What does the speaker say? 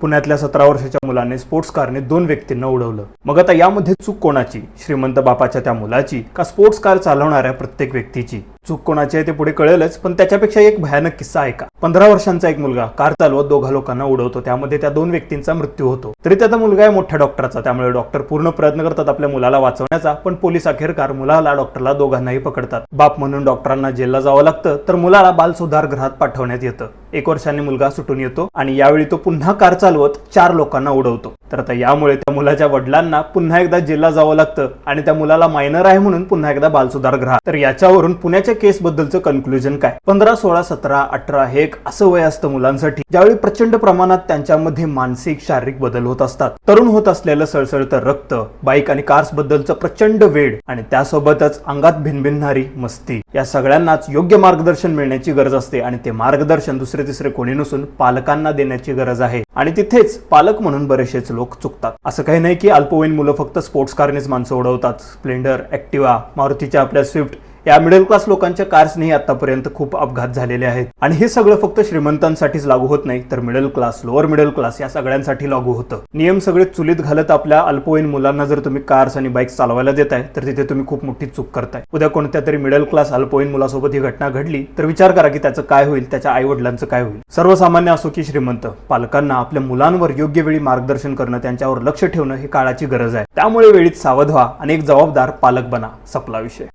पुण्यातल्या सतरा वर्षाच्या मुलाने स्पोर्ट्स कारने दोन व्यक्तींना उडवलं. मग आता यामध्ये चूक कोणाची? श्रीमंत बापाच्या त्या मुलाची का स्पोर्ट्स कार चालवणाऱ्या प्रत्येक व्यक्तीची? चूक कोणाची आहे ते पुढे कळेलच पण त्याच्यापेक्षा एक भयानक किस्सा आहे का? पंधरा वर्षांचा एक मुलगा कार चालवत दोघा लोकांना उडवतो त्यामध्ये त्या दोन व्यक्तींचा मृत्यू होतो. तरी त्याचा मुलगा आहे मोठ्या डॉक्टरचा त्यामुळे डॉक्टर पूर्ण प्रयत्न करतात आपल्या मुलाला वाचवण्याचा पण पोलीस अखेरकार मुलाला डॉक्टरला दोघांनाही पकडतात. बाप म्हणून डॉक्टरांना जेलला जावं लागतं तर मुलाला बाल सुधार गृहात पाठवण्यात येतं. एक वर्षाने मुलगा सुटून येतो आणि यावेळी तो पुन्हा कार चालवत चार लोकांना उडवतो. तर आता यामुळे त्या मुलाच्या वडिलांना पुन्हा एकदा जेलला जावं लागतं आणि त्या मुलाला मायनर आहे म्हणून पुन्हा एकदा बालसुधार गृहात. तर याच्यावरून पुण्याच्या केस बद्दलचं कन्क्लुजन काय? पंधरा सोळा सतरा अठरा हे एक असं वय असतं मुलांसाठी ज्यावेळी प्रचंड प्रमाणात त्यांच्यामध्ये मानसिक शारीरिक बदल होत असतात. तरुण होत असलेलं सळसळतं रक्त बाईक आणि कार्स बद्दलचं प्रचंड वेळ आणि त्यासोबतच अंगात भिनभिनणारी मस्ती. या सगळ्यांनाच योग्य मार्गदर्शन मिळण्याची गरज असते आणि ते मार्गदर्शन दुसरे तिसरे कोणी नसून पालकांना देण्याची गरज आहे. आणि तिथेच पालक म्हणून बरेचसेच लोक चुकतात. असं काही नाही की अल्पवयीन मुलं फक्त स्पोर्ट्स कारनेच माणसं उडवतात स्प्लेंडर ऍक्टिवा मारुतीच्या आपल्या स्विफ्ट या मिडल क्लास लोकांच्या कार्सनेही आतापर्यंत खूप अपघात झालेले आहेत. आणि हे सगळं फक्त श्रीमंतांसाठीच लागू होत नाही तर middle class lower middle class या सगळ्यांसाठी लागू होतं. नियम सगळे चुलीत घालत आपल्या अल्पवयीन मुलांना जर तुम्ही कार्स आणि बाईक चालवायला देताय तर तिथे तुम्ही खूप मोठी चूक करताय. उद्या कोणत्या तरी मिडल क्लास अल्पवयीन मुलासोबत ही घटना घडली तर विचार करा की त्याचं काय होईल त्याच्या आई वडिलांचं काय होईल. सर्वसामान्य असो की श्रीमंत पालकांना आपल्या मुलांवर योग्य वेळी मार्गदर्शन करणं त्यांच्यावर लक्ष ठेवणं ही काळाची गरज आहे. त्यामुळे वेळीत सावध व्हा आणि एक जबाबदार पालक बना सपला विषय.